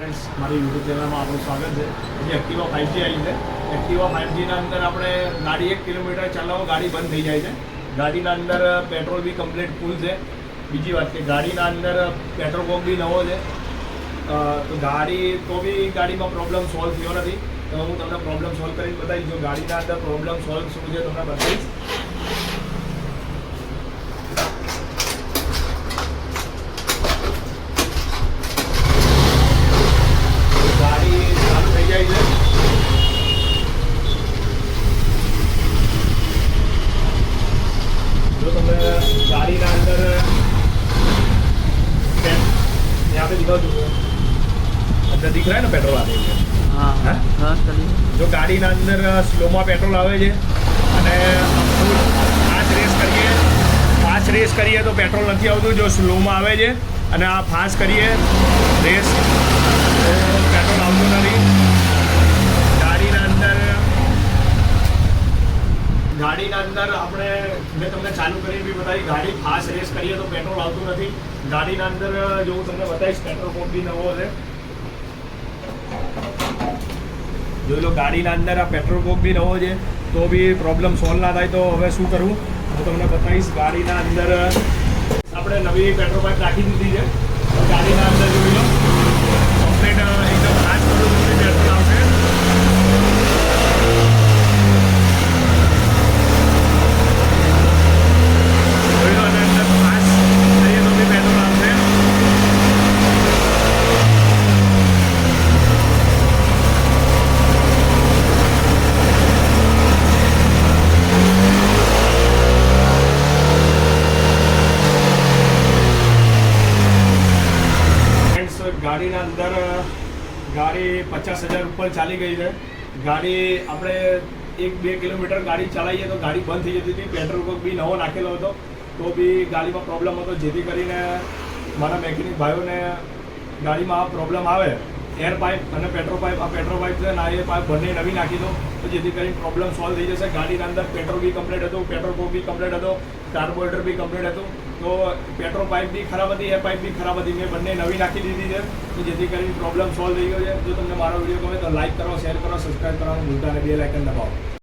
Friends મારી YouTube ચેનલમાં આપણું સ્વાગત છે. હજી એક્ટિવા ફાઇવજી આવી છે. એક્ટિવા ફાઇવજીના અંદર આપણે ગાડી એક કિલોમીટર ચલાવો, ગાડી બંધ થઈ જાય છે. ગાડીના અંદર પેટ્રોલ બી કમ્પ્લીટ ફૂલ છે. બીજી વાત કે ગાડીના અંદર પેટ્રોલ પંપ બી નવો છે. તો ગાડી તો બી ગાડીમાં પ્રોબ્લેમ સોલ્વ થયો નથી. તો હું તમને પ્રોબ્લેમ સોલ્વ કરીને બતાવીશ. જો ગાડીના અંદર પ્રોબ્લેમ સોલ્વ શું છે તમને બતાવીશ ગાડી ચાલુ થઈ જાય છે જો તમે ગાડીના અંદર પેન- यहाँ पे दिखाओ जो अंदर दिख रहा है ना पेट्रोल आने के हाँ हाँ? हाँ चलिए જો ગાડીના અંદર સ્લોમાં પેટ્રોલ આવે છે અને ફાસ્ટ રેસ કરીએ ફાસ્ટ રેસ કરીએ તો પેટ્રોલ નથી આવતું જો સ્લોમાં આવે છે અને આ ફાસ્ટ કરીએ રેસ તો પેટ્રોલ આવતું અંદર આપણે, મેં તમને ચાલુ કરીને બી બતાવી ગાડી ફાસ્ટ રેસ કરીએ તો પેટ્રોલ આવતું નથી. ગાડીના અંદર જો હું તમને બતાવીશ પેટ્રોલ પંપ બી નવો છે. જોઈ લો, ગાડીના અંદર આ પેટ્રોલ પંપ બી નવો છે, તો બી પ્રોબ્લેમ સોલ્વ ના થાય તો હવે શું કરવું હું તમને બતાવીશ, ગાડીના અંદર આપણે નવી પેટ્રોલ પંપ રાખી દીધી છે. ગાડીના અંદર જોઈ લો કમ્પ્લીટ એકદમ ફાસ્ટ કરું પેટ્રોલ આવશે જોઈ લો અને અંદર ફાસ્ટ કરીએ તો બી પેટ્રોલ આવશે ફ્રેન્ડ્સ ગાડીના અંદર ગાડી પચાસ હજાર ઉપર ચાલી ગઈ છે. ગાડી આપણે એક બે કિલોમીટર ગાડી ચલાવીએ તો ગાડી બંધ થઈ જતી હતી. પેટ્રોલ પંપ બી નવો નાખેલો હતો. તો બી ગાડીમાં પ્રોબ્લેમ હતો. જેથી કરીને મારા મેકેનિક ભાઈઓને ગાડીમાં આ પ્રોબ્લેમ આવે. એર પાઇપ અને પેટ્રોલ પાઇપ. આ પેટ્રોલ પાઇપ છે ને આ એ પાઇપ બંને નવી નાખી દો. તો જેથી કરીને પ્રોબ્લેમ સોલ્વ થઈ જશે. ગાડીના અંદર પેટ્રોલ બી કમ્પ્લીટ હતું પેટ્રોલ પંપ બી કમ્પ્લીટ હતો કાર્બોરેટર બી કમ્પ્લીટ હતું. તો પેટ્રોલ પાઇપ બી ખરાબ હતી એર પાઇપ બી ખરાબ હતી. મેં બંને નવી નાખી દીધી છે. તો જેથી કરીને પ્રોબ્લેમ સોલ્વ થઈ ગયો છે. જો તમને મારો વીડિયો ગમે તો લાઇક કરો શેર કરો સબસ્ક્રાઈબ કરવાનું ભૂલતા અને બે લાઇકન દબાવો.